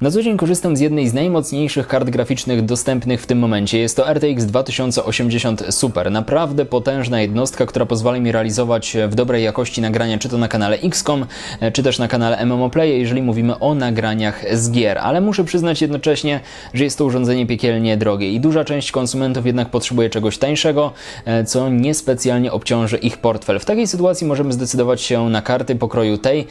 Na co dzień korzystam z jednej z najmocniejszych kart graficznych dostępnych w tym momencie. Jest to RTX 2080 Super. Naprawdę potężna jednostka, która pozwala mi realizować w dobrej jakości nagrania, czy to na kanale XCOM, czy też na kanale MMO Play, jeżeli mówimy o nagraniach z gier. Ale muszę przyznać jednocześnie, że jest to urządzenie piekielnie drogie i duża część konsumentów jednak potrzebuje czegoś tańszego, co niespecjalnie obciąży ich portfel. W takiej sytuacji możemy zdecydować się na karty pokroju tej,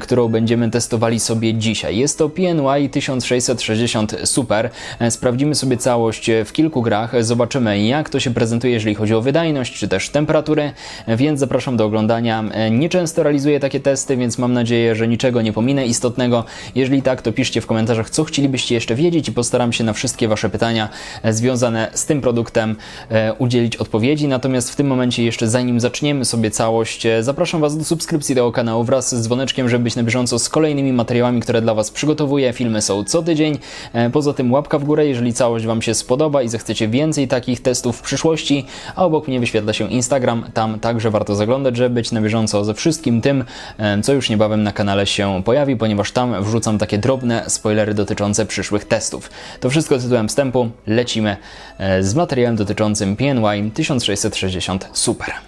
którą będziemy testowali sobie dzisiaj. Jest to PNY 1660 Super. Sprawdzimy sobie całość w kilku grach, zobaczymy jak to się prezentuje, jeżeli chodzi o wydajność czy też temperatury, więc zapraszam do oglądania. Nieczęsto realizuję takie testy, więc mam nadzieję, że niczego nie pominę istotnego. Jeżeli tak, to piszcie w komentarzach, co chcielibyście jeszcze wiedzieć i postaram się na wszystkie Wasze pytania związane z tym produktem e, udzielić odpowiedzi. Natomiast w tym momencie jeszcze zanim zaczniemy sobie całość, e, zapraszam Was do subskrypcji tego kanału wraz z dzwoneczkiem, żeby być na bieżąco z kolejnymi materiałami, które dla Was przygotowuję. Filmy są co tydzień. E, Poza tym łapka w górę, jeżeli całość Wam się spodoba i zechcecie więcej takich testów w przyszłości, a obok mnie wyświetla się Instagram, tam także warto zaglądać, żeby być na bieżąco ze wszystkim tym, e, co już niebawem na kanale się pojawi, ponieważ tam wrzucam takie drobne spoilery dotyczące przyszłych testów. To wszystko tytułem wstępu, lecimy e, z materiałem dotyczącym PNY 1660 Super.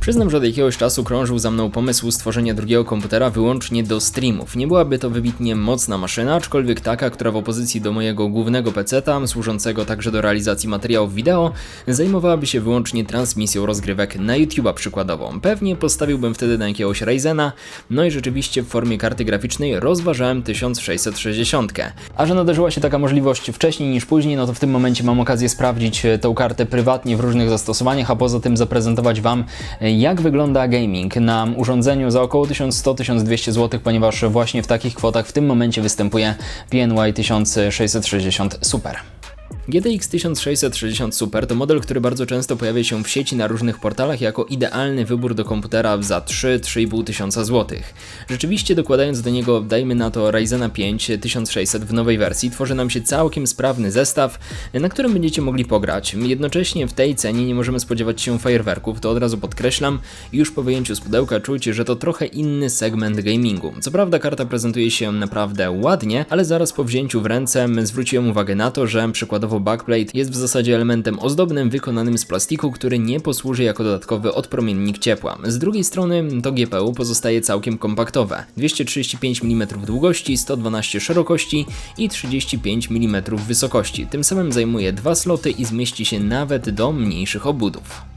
Przyznam, że od jakiegoś czasu krążył za mną pomysł stworzenia drugiego komputera wyłącznie do streamów. Nie byłaby to wybitnie mocna maszyna, aczkolwiek taka, która w opozycji do mojego głównego PC-ta, służącego także do realizacji materiałów wideo, zajmowałaby się wyłącznie transmisją rozgrywek na YouTube'a przykładowo. Pewnie postawiłbym wtedy na jakiegoś Ryzena, no i rzeczywiście w formie karty graficznej rozważałem 1660. A że nadarzyła się taka możliwość wcześniej niż później, no to w tym momencie mam okazję sprawdzić e, tą kartę prywatnie w różnych zastosowaniach, a poza tym zaprezentować Wam e, jak wygląda gaming na urządzeniu za około 1100-1200 zł, ponieważ właśnie w takich kwotach w tym momencie występuje PNY 1660 Super. GTX 1660 Super to model, który bardzo często pojawia się w sieci na różnych portalach jako idealny wybór do komputera za 3-3,5 tysiąca złotych. Rzeczywiście dokładając do niego, dajmy na to Ryzena 5 1600 w nowej wersji, tworzy nam się całkiem sprawny zestaw, na którym będziecie mogli pograć. Jednocześnie w tej cenie nie możemy spodziewać się fajerwerków, to od razu podkreślam. Już po wyjęciu z pudełka czuć, że to trochę inny segment gamingu. Co prawda karta prezentuje się naprawdę ładnie, ale zaraz po wzięciu w ręce zwróciłem uwagę na to, że przykładowo backplate jest w zasadzie elementem ozdobnym wykonanym z plastiku, który nie posłuży jako dodatkowy odpromiennik ciepła. Z drugiej strony to GPU pozostaje całkiem kompaktowe. 235 mm długości, 112 szerokości i 35 mm wysokości. Tym samym zajmuje dwa sloty i zmieści się nawet do mniejszych obudów.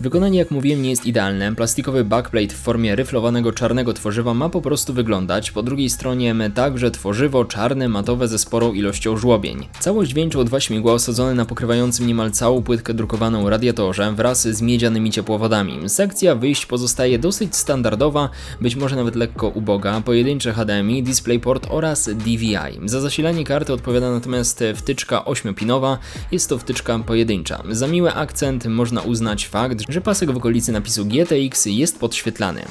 Wykonanie, jak mówiłem, nie jest idealne. Plastikowy backplate w formie ryflowanego czarnego tworzywa ma po prostu wyglądać. Po drugiej stronie także tworzywo czarne, matowe ze sporą ilością żłobień. Całość wieńczą dwa śmigła osadzone na pokrywającym niemal całą płytkę drukowaną radiatorze wraz z miedzianymi ciepłowodami. Sekcja wyjść pozostaje dosyć standardowa, być może nawet lekko uboga, pojedyncze HDMI, DisplayPort oraz DVI. Za zasilanie karty odpowiada natomiast wtyczka 8-pinowa, jest to wtyczka pojedyncza. Za miły akcent można uznać fakt, że pasek w okolicy napisu GTX jest podświetlany.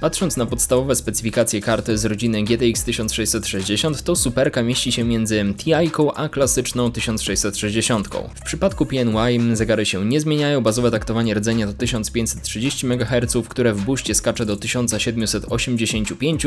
Patrząc na podstawowe specyfikacje karty z rodziny GTX 1660, to superka mieści się między TI-ką a klasyczną 1660. W przypadku PNY zegary się nie zmieniają, bazowe taktowanie rdzenia to 1530 MHz, które w buście skacze do 1785,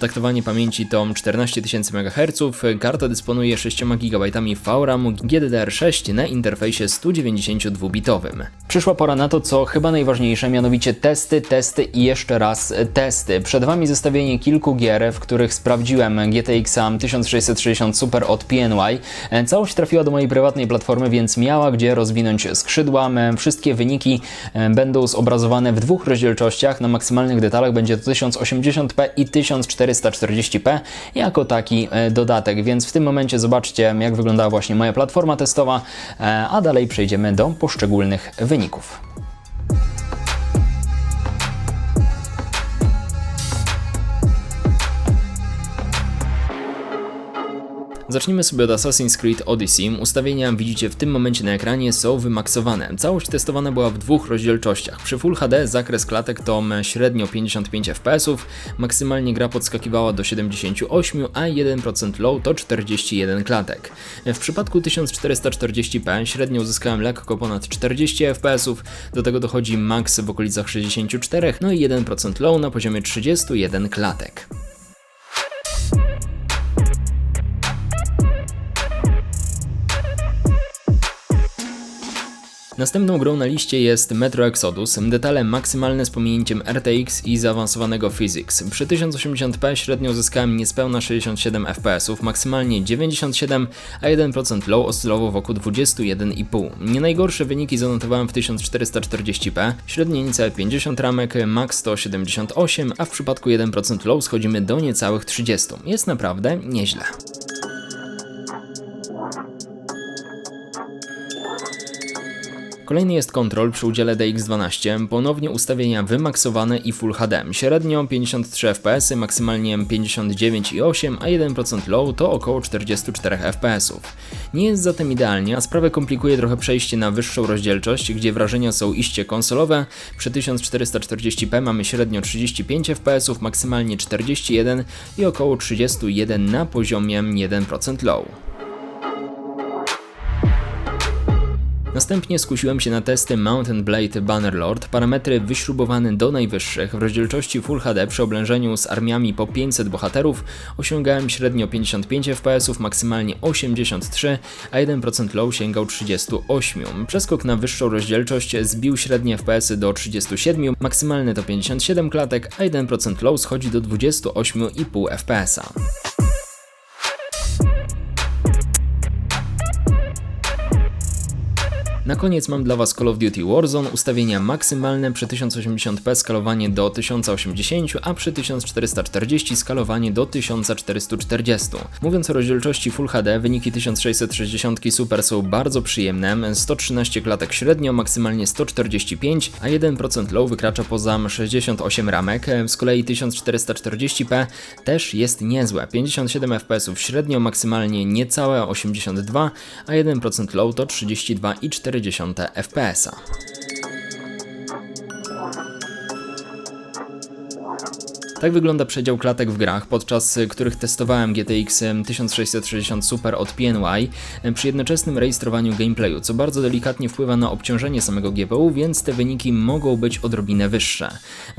taktowanie pamięci to 14000 MHz, karta dysponuje 6 GB VRAM GDDR6 na interfejsie 192-bitowym. Przyszła pora na to, co chyba najważniejsze, mianowicie testy, testy i jeszcze raz testy. Przed Wami zestawienie kilku gier, w których sprawdziłem GTX 1660 Super od PNY. Całość trafiła do mojej prywatnej platformy, więc miała gdzie rozwinąć skrzydła. Wszystkie wyniki będą zobrazowane w dwóch rozdzielczościach. Na maksymalnych detalach będzie to 1080p i 1440p jako taki dodatek, więc w tym momencie zobaczcie, jak wyglądała właśnie moja platforma testowa, a dalej przejdziemy do poszczególnych wyników. Zacznijmy sobie od Assassin's Creed Odyssey. Ustawienia widzicie w tym momencie na ekranie są wymaksowane. Całość testowana była w dwóch rozdzielczościach. Przy Full HD zakres klatek to średnio 55 fps, maksymalnie gra podskakiwała do 78, a 1% low to 41 klatek. W przypadku 1440p średnio uzyskałem lekko ponad 40 fps, do tego dochodzi max w okolicach 64, no i 1% low na poziomie 31 klatek. Następną grą na liście jest Metro Exodus, detale maksymalne z pominięciem RTX i zaawansowanego Physics. Przy 1080p średnio uzyskałem niespełna 67 fps, maksymalnie 97, a 1% low oscylował wokół 21,5. Nie najgorsze wyniki zanotowałem w 1440p, średnie niecałe 50 ramek, max 178, a w przypadku 1% low schodzimy do niecałych 30. Jest naprawdę nieźle. Kolejny jest kontrol przy udziale DX12, ponownie ustawienia wymaksowane i Full HD, średnio 53 fps, maksymalnie 59,8, a 1% low to około 44 fps. Nie jest zatem idealnie, a sprawę komplikuje trochę przejście na wyższą rozdzielczość, gdzie wrażenia są iście konsolowe. Przy 1440p mamy średnio 35 fps, maksymalnie 41 i około 31 na poziomie 1% low. Następnie skusiłem się na testy Mountain Blade Bannerlord, parametry wyśrubowane do najwyższych. W rozdzielczości Full HD przy oblężeniu z armiami po 500 bohaterów osiągałem średnio 55 fps, maksymalnie 83, a 1% low sięgał 38. Przeskok na wyższą rozdzielczość zbił średnie FPS do 37, maksymalne to 57 klatek, a 1% low schodzi do 28,5 fps. Na koniec mam dla Was Call of Duty Warzone, ustawienia maksymalne przy 1080p skalowanie do 1080, a przy 1440 skalowanie do 1440. Mówiąc o rozdzielczości Full HD, wyniki 1660 Super są bardzo przyjemne, 113 klatek średnio, maksymalnie 145, a 1% low wykracza poza 68 ramek, z kolei 1440p też jest niezłe, 57 fps średnio, maksymalnie niecałe 82, a 1% low to 32,4 0,4 fps. Tak wygląda przedział klatek w grach, podczas których testowałem GTX 1660 Super od PNY przy jednoczesnym rejestrowaniu gameplayu, co bardzo delikatnie wpływa na obciążenie samego GPU, więc te wyniki mogą być odrobinę wyższe.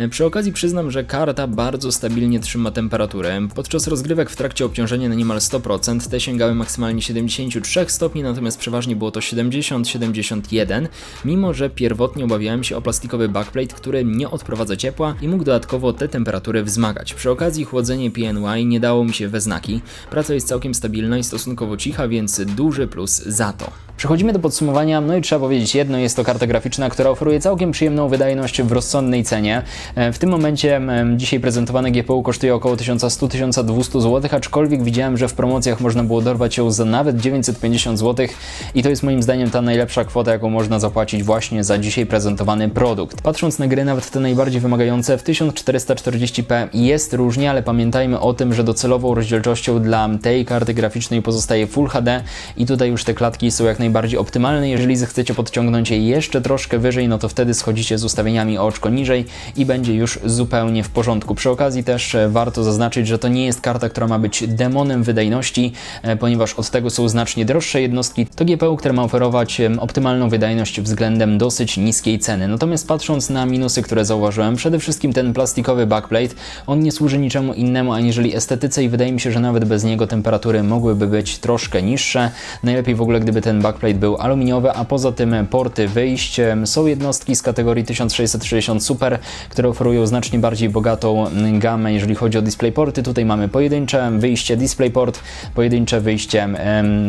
Przy okazji przyznam, że karta bardzo stabilnie trzyma temperaturę. Podczas rozgrywek w trakcie obciążenia na niemal 100% te sięgały maksymalnie 73 stopni, natomiast przeważnie było to 70-71, mimo że pierwotnie obawiałem się o plastikowy backplate, który nie odprowadza ciepła i mógł dodatkowo te temperatury wzmagać. Przy okazji chłodzenie PNY nie dało mi się we znaki. Praca jest całkiem stabilna i stosunkowo cicha, więc duży plus za to. Przechodzimy do podsumowania, no i trzeba powiedzieć jedno, jest to karta graficzna, która oferuje całkiem przyjemną wydajność w rozsądnej cenie. E, w tym momencie dzisiaj prezentowane GPU kosztuje około 1100-1200 zł, aczkolwiek widziałem, że w promocjach można było dorwać ją za nawet 950 zł i to jest moim zdaniem ta najlepsza kwota, jaką można zapłacić właśnie za dzisiaj prezentowany produkt. Patrząc na gry, nawet te najbardziej wymagające w 1440p jest różnie, ale pamiętajmy o tym, że docelową rozdzielczością dla tej karty graficznej pozostaje Full HD i tutaj już te klatki są jak najbardziej optymalne. Jeżeli zechcecie podciągnąć je jeszcze troszkę wyżej, no to wtedy schodzicie z ustawieniami o oczko niżej i będzie już zupełnie w porządku. Przy okazji też e, warto zaznaczyć, że to nie jest karta, która ma być demonem wydajności, e, ponieważ od tego są znacznie droższe jednostki. To GPU, które ma oferować optymalną wydajność względem dosyć niskiej ceny. Natomiast patrząc na minusy, które zauważyłem, przede wszystkim ten plastikowy backplate, on nie służy niczemu innemu aniżeli estetyce i wydaje mi się, że nawet bez niego temperatury mogłyby być troszkę niższe. Najlepiej w ogóle, gdyby ten backplate był aluminiowy, a poza tym porty wyjść są jednostki z kategorii 1660 Super, które oferują znacznie bardziej bogatą gamę, jeżeli chodzi o DisplayPorty. Tutaj mamy pojedyncze wyjście DisplayPort, pojedyncze wyjście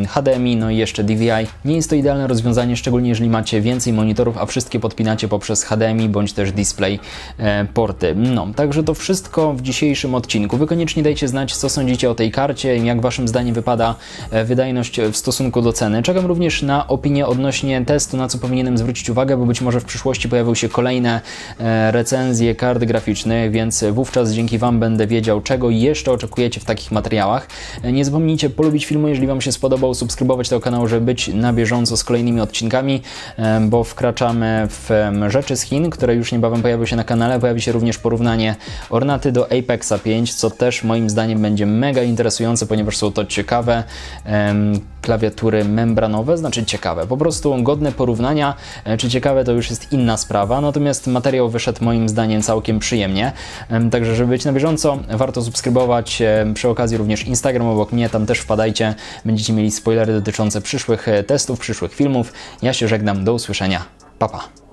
HDMI, no i jeszcze DVI. Nie jest to idealne rozwiązanie, szczególnie jeżeli macie więcej monitorów, a wszystkie podpinacie poprzez HDMI bądź też DisplayPorty. No, także to wszystko w dzisiejszym odcinku. Wy koniecznie dajcie znać, co sądzicie o tej karcie jak waszym zdaniem wypada e, wydajność w stosunku do ceny. Czekam również na opinię odnośnie testu, na co powinienem zwrócić uwagę, bo być może w przyszłości pojawią się kolejne e, recenzje kart graficznych, więc wówczas dzięki Wam będę wiedział, czego jeszcze oczekujecie w takich materiałach. E, Nie zapomnijcie polubić filmu, jeżeli Wam się spodobał, subskrybować ten kanał, żeby być na bieżąco z kolejnymi odcinkami, e, bo wkraczamy w rzeczy z Chin, które już niebawem pojawią się na kanale. Pojawi się również porównanie Ornaty do Apexa 5, co też moim zdaniem będzie mega interesujące, ponieważ są to ciekawe klawiatury membranowe, znaczy ciekawe, po prostu godne porównania, e, czy ciekawe to już jest inna sprawa, natomiast materiał wyszedł moim zdaniem całkiem przyjemnie, Em, także żeby być na bieżąco, warto subskrybować, em, przy okazji również Instagram obok mnie, tam też wpadajcie, będziecie mieli spoilery dotyczące przyszłych e, testów, przyszłych filmów. Ja się żegnam, do usłyszenia, pa pa.